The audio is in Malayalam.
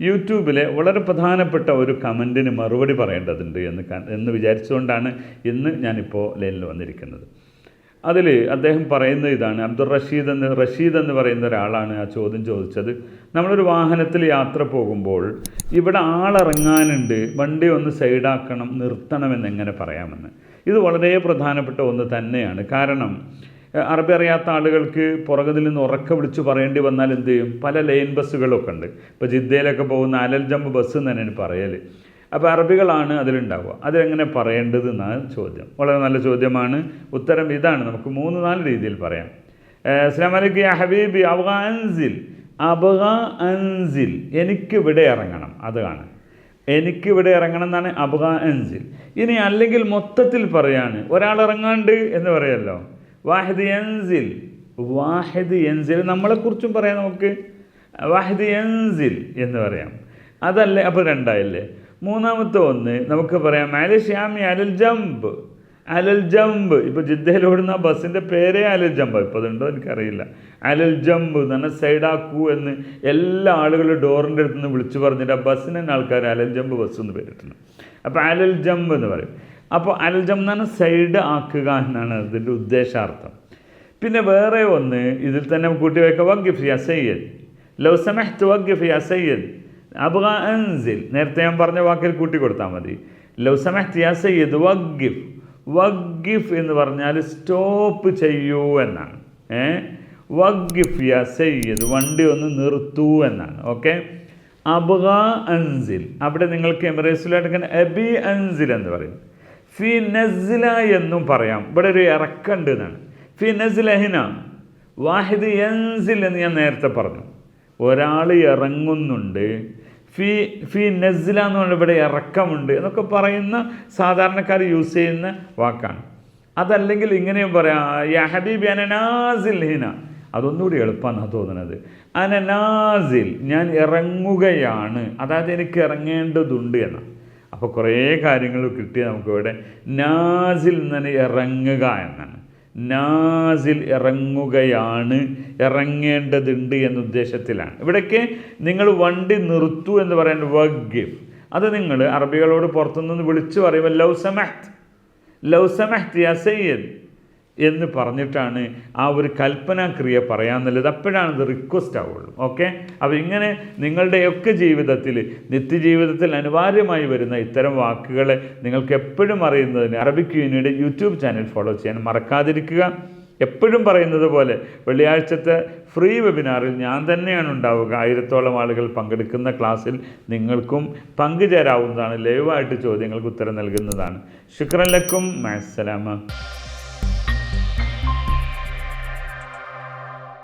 യൂട്യൂബിലെ വളരെ പ്രധാനപ്പെട്ട ഒരു കമന്റിന് മറുപടി പറയേണ്ടതുണ്ട് എന്ന് എന്ന് വിചാരിച്ചുകൊണ്ടാണ് ഇന്ന് ഞാനിപ്പോൾ ലൈനിൽ വന്നിരിക്കുന്നത്. അതിൽ അദ്ദേഹം പറയുന്ന ഇതാണ് അബ്ദുൾ റഷീദ് എന്ന് റഷീദ് എന്ന് പറയുന്ന ഒരാളാണ് ആ ചോദ്യം ചോദിച്ചത്. നമ്മളൊരു വാഹനത്തിൽ യാത്ര പോകുമ്പോൾ ഇവിടെ ആളിറങ്ങാനുണ്ട് വണ്ടി ഒന്ന് സൈഡാക്കണം നിർത്തണമെന്ന് എങ്ങനെ പറയാമെന്ന്. ഇത് വളരെ പ്രധാനപ്പെട്ട ഒന്ന് തന്നെയാണ്. കാരണം അറബി അറിയാത്ത ആളുകൾക്ക് പുറകിൽ നിന്ന് ഉറക്കെ വിളിച്ച് പറയേണ്ടി വന്നാൽ എന്ത് ചെയ്യും? പല ലൈൻ ബസ്സുകളൊക്കെ ഉണ്ട്. ഇപ്പോൾ ജിദ്ദയിലൊക്കെ പോകുന്ന അലൽ ജമ്പ് ബസ് എന്ന് തന്നെയാണ് പറയൽ അപ്പോൾ അറബികളാണ് അതിലുണ്ടാവുക. അതെങ്ങനെ പറയേണ്ടത് എന്നാണ് ചോദ്യം. വളരെ നല്ല ചോദ്യമാണ്. ഉത്തരം ഇതാണ്. നമുക്ക് മൂന്ന് നാല് രീതിയിൽ പറയാം. അസ്ലാം അലൈക്കും ഹബീബി അൻസിൽ അബ്ഗ അൻസിൽ. എനിക്കിവിടെ ഇറങ്ങണം. അതാണ് എനിക്കിവിടെ ഇറങ്ങണം എന്നാണ് അബ്ഗ അൻസിൽ. ഇനി അല്ലെങ്കിൽ മൊത്തത്തിൽ പറയാണ്. ഒരാൾ ഇറങ്ങാണ്ട് എന്ന് പറയല്ലോ. വാഹിദ് എൻസിൽ വാഹിദ് യൻസിൽ നമ്മളെക്കുറിച്ചും പറയാം നമുക്ക്. വാഹിദ് എൻസിൽ എന്ന് പറയാം. അതല്ലേ അപ്പോൾ രണ്ടായില്ലേ? മൂന്നാമത്തെ ഒന്ന് നമുക്ക് പറയാം മാലേഷ്യാമി അലൽ ജമ്പ് അലൽ ജമ്പ് ഇപ്പോൾ ജിദ്ദയിൽ ഓടുന്ന ബസ്സിന്റെ പേരേ അലൽ ജമ്പ് ഇപ്പോൾ അതുണ്ടോ എനിക്കറിയില്ല. അലൽ ജമ്പ് തന്നെ സൈഡാക്കൂ എന്ന് എല്ലാ ആളുകളും ഡോറിന്റെ അടുത്ത് നിന്ന് വിളിച്ചു പറഞ്ഞിട്ട് ആ ബസ്സിന് തന്നെ ആൾക്കാർ അലൽ ജമ്പ് ബസ് എന്ന് പേരിട്ടുണ്ട് അപ്പോൾ അലൽ ജമ്പ് എന്ന് പറയും. അപ്പോൾ അലൽ ജമ്പ് എന്ന് പറഞ്ഞാൽ സൈഡ് ആക്കുക എന്നാണ് അതിന്റെ ഉദ്ദേശാർത്ഥം. പിന്നെ വേറെ ഒന്ന് ഇതിൽ തന്നെ കൂട്ടി വയ്ക്കുക യാ സയ്യദ് ലൗസമഹ്ത് യാ സയ്യദ് അബ്ഗ അൻസിൽ. നേരത്തെ ഞാൻ പറഞ്ഞ വാക്കിൽ കൂട്ടി കൊടുത്താൽ മതി. ലൗസമഹ്ത് യാ സയ്യദ് വഗ്ഗിഫ് വഗ്ഗിഫ് എന്ന് പറഞ്ഞാൽ സ്റ്റോപ്പ് ചെയ്യൂ എന്നാണ്. ഏ? വഗ്ഗിഫ് യാ സയ്യദ് വണ്ടി ഒന്ന് നിർത്തൂ എന്നാണ്. ഓക്കെ? അബ്ഗ അൻസിൽ. അവിടെ നിങ്ങൾക്ക് എമറേസിലായിട്ട് എബി അൻസിൽ എന്ന് പറയും. ഫി നസില എന്നും പറയാം. ഇവിടെ ഒരു ഇറക്കുണ്ട് എന്നാണ്. ഫി നസിലഹിന വാഹിദ് യൻസിൽ എന്ന് ഞാൻ നേരത്തെ പറഞ്ഞു. ഒരാൾ ഇറങ്ങുന്നുണ്ട്. ഫി ഫി നസില എന്ന് പറഞ്ഞാൽ ഇവിടെ ഇറക്കമുണ്ട് എന്നൊക്കെ പറയുന്ന സാധാരണക്കാർ യൂസ് ചെയ്യുന്ന വാക്കാണ്. അതല്ലെങ്കിൽ ഇങ്ങനെയും പറയാം യാ അനനാസിൽ ഹിന. അതൊന്നുകൂടി എളുപ്പമാണ് തോന്നുന്നത്. അനനാസിൽ ഞാൻ ഇറങ്ങുകയാണ്. അതായത് എനിക്ക് ഇറങ്ങേണ്ടതുണ്ട് എന്നാണ്. അപ്പോൾ കുറേ കാര്യങ്ങൾ കിട്ടി നമുക്കിവിടെ നാസിൽ നിന്ന് ഇറങ്ങുക എന്നാണ്. നാസിൽ ഇറങ്ങുകയാണ് ഇറങ്ങേണ്ടതുണ്ട് എന്ന ഉദ്ദേശത്തിലാണ്. ഇവിടേക്ക് നിങ്ങൾ വണ്ടി നിർത്തു എന്ന് പറയുന്നത് വഗ്ഗിഫ് അത് നിങ്ങൾ അറബികളോട് പുറത്തുനിന്ന് വിളിച്ചു പറയുമ്പോൾ ലൗസമഹ് ലൗ സമഹ്ത് യാ സയ്യദ്. എന്ന് പറഞ്ഞിട്ടാണ് ആ ഒരു കൽപ്പനാക്രിയ പറയാമെന്നുള്ളത് അപ്പോഴാണ് ഇത് റിക്വസ്റ്റ് ആവുള്ളൂ. ഓക്കെ അപ്പോൾ ഇങ്ങനെ നിങ്ങളുടെയൊക്കെ ജീവിതത്തിൽ നിത്യജീവിതത്തിൽ അനിവാര്യമായി വരുന്ന ഇത്തരം വാക്കുകളെ നിങ്ങൾക്ക് എപ്പോഴും അറിയുന്നതിന് അറബിക് യൂണിയുടെ യൂട്യൂബ് ചാനൽ ഫോളോ ചെയ്യാൻ മറക്കാതിരിക്കുക. എപ്പോഴും പറയുന്നത് പോലെ വെള്ളിയാഴ്ചത്തെ ഫ്രീ വെബിനാറിൽ ഞാൻ തന്നെയാണ് ഉണ്ടാവുക. ആയിരത്തോളം ആളുകൾ പങ്കെടുക്കുന്ന ക്ലാസ്സിൽ നിങ്ങൾക്കും പങ്കുചേരാവുന്നതാണ്. ലൈവായിട്ട് ചോദ്യങ്ങൾക്ക് ഉത്തരം നൽകുന്നതാണ്. ശുക്രൻ ലക്കും. മാസലാമ